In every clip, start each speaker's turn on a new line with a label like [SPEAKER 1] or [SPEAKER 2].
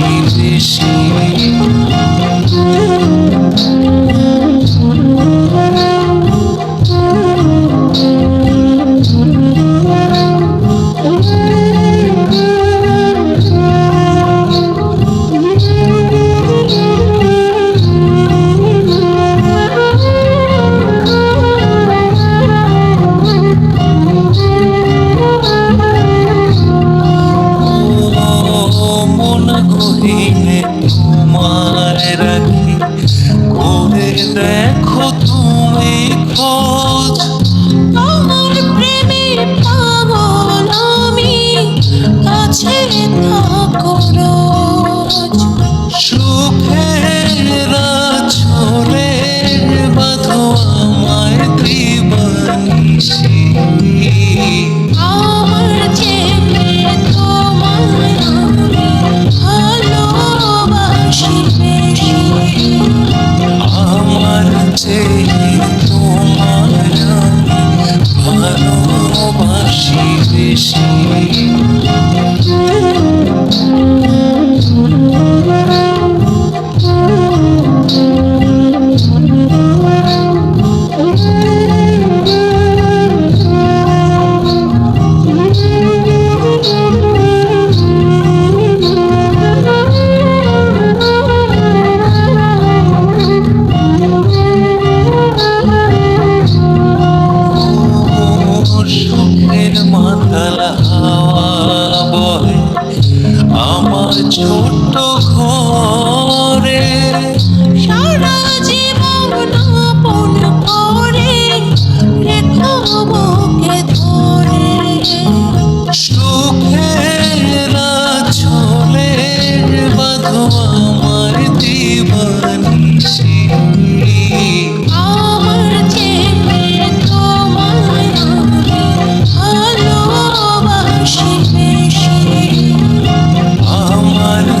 [SPEAKER 1] ভালোবাসি বেশি
[SPEAKER 2] Oh.
[SPEAKER 1] আমার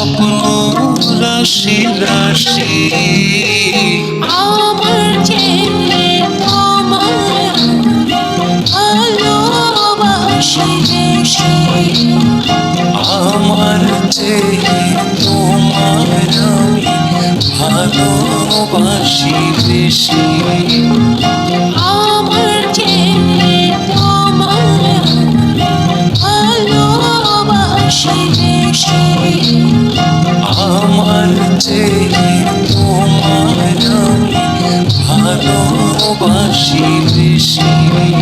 [SPEAKER 2] স্বপ্ন রাশি রাশি।
[SPEAKER 1] আমার যে তোমায় ভালোবাসি বেশি
[SPEAKER 2] আমার যে তোমার আমি ভালোবাসি বেশি। 细